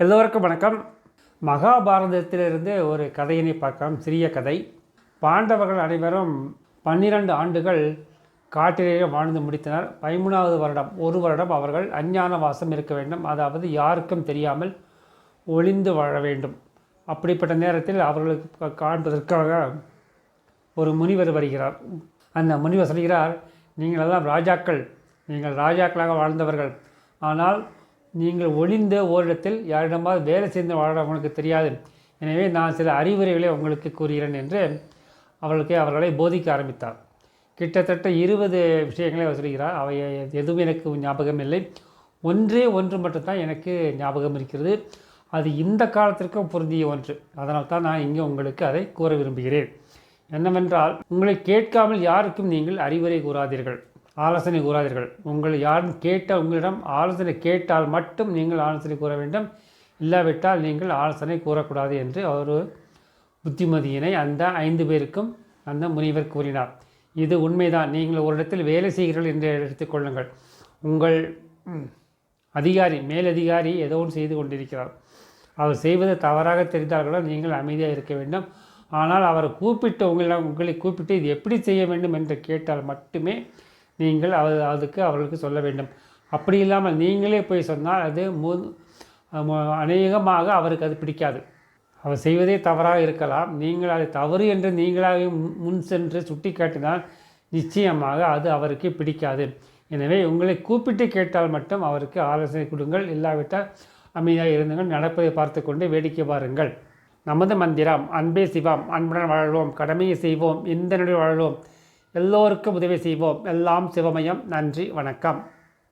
எல்லோருக்கும் வணக்கம். மகாபாரதத்திலிருந்து ஒரு கதையினை பார்க்கலாம். சிறிய கதை. பாண்டவர்கள் அனைவரும் பன்னிரண்டு ஆண்டுகள் காட்டிலேயே வாழ்ந்து முடித்தனர். பதிமூணாவது வருடம் ஒரு வருடம் அவர்கள் அஞ்ஞான வாசம் இருக்க வேண்டும். அதாவது யாருக்கும் தெரியாமல் ஒளிந்து வாழ வேண்டும். அப்படிப்பட்ட நேரத்தில் அவர்களுக்கு காண்பதற்காக ஒரு முனிவர் வருகிறார். அந்த முனிவர் சொல்கிறார் நீங்கள் எல்லாம் ராஜாக்கள். நீங்கள் ராஜாக்களாக வாழ்ந்தவர்கள். ஆனால் நீங்கள் ஒளிந்த ஓரிடத்தில் யாரிடமாவது வேலை செய்து வாழ உங்களுக்கு தெரியாது. எனவே நான் சில அறிவுரைகளை உங்களுக்கு கூறுகிறேன் என்று அவளுக்கு அவர்களை போதிக்க ஆரம்பித்தார் கிட்டத்தட்ட இருபது விஷயங்களை அவர் சொல்கிறார் அவை எதுவும் எனக்கு ஞாபகம் இல்லை. ஒன்றே ஒன்று மட்டும்தான் எனக்கு ஞாபகம் இருக்கிறது. அது இந்த காலத்திற்கும் பொருந்திய ஒன்று. அதனால் தான் நான் இங்கே உங்களுக்கு அதை கூற விரும்புகிறேன். என்னவென்றால் உங்களை கேட்காமல் யாருக்கும் நீங்கள் அறிவுரை கூறாதீர்கள். ஆலோசனை கூறாதீர்கள். உங்கள் யாரும் கேட்ட உங்களிடம் ஆலோசனை கேட்டால் மட்டும் நீங்கள் ஆலோசனை கூற வேண்டும். இல்லாவிட்டால் நீங்கள் ஆலோசனை கூறக்கூடாது என்று ஒரு புத்திமதியினை அந்த ஐந்து பேருக்கும் அந்த முனிவர் கூறினார். இது உண்மைதான். நீங்கள் ஒரு இடத்தில் வேலை செய்கிறீர்கள் என்று எடுத்துக்கொள்ளுங்கள் உங்கள் அதிகாரி மேலதிகாரி ஏதோ ஒன்று செய்து கொண்டிருக்கிறார். அவர் செய்வது தவறாக தெரிந்தார்களோ நீங்கள் அமைதியாக இருக்க வேண்டும். ஆனால் அவரை கூப்பிட்டு உங்களிடம் உங்களை கூப்பிட்டு இது எப்படி செய்ய வேண்டும் என்று கேட்டால் மட்டுமே நீங்கள் அது அதுக்கு அவர்களுக்கு சொல்ல வேண்டும். அப்படி இல்லாமல் நீங்களே போய் சொன்னால் அது மு அநேகமாக அவருக்கு அது பிடிக்காது. அவர் செய்வதே தவறாக இருக்கலாம். நீங்கள் அது தவறு என்று நீங்களாகவே முன் முன் சென்று சுட்டி காட்டினால் நிச்சயமாக அது அவருக்கு பிடிக்காது. எனவே உங்களை கூப்பிட்டு கேட்டால் மட்டும் அவருக்கு ஆலோசனை கொடுங்கள். இல்லாவிட்டால் அமைதியாக இருந்துங்கள். நடப்பதை பார்த்து கொண்டு வேடிக்கை பாருங்கள். நமது மந்திரம் அன்பே சிவம். அன்புடன் வாழ்வோம். கடமையை செய்வோம். இந்த நடுவில் வாழ்வோம். எல்லோருக்கும் உதவி செய்வோம். எல்லாம் சிவமயம். நன்றி. வணக்கம்.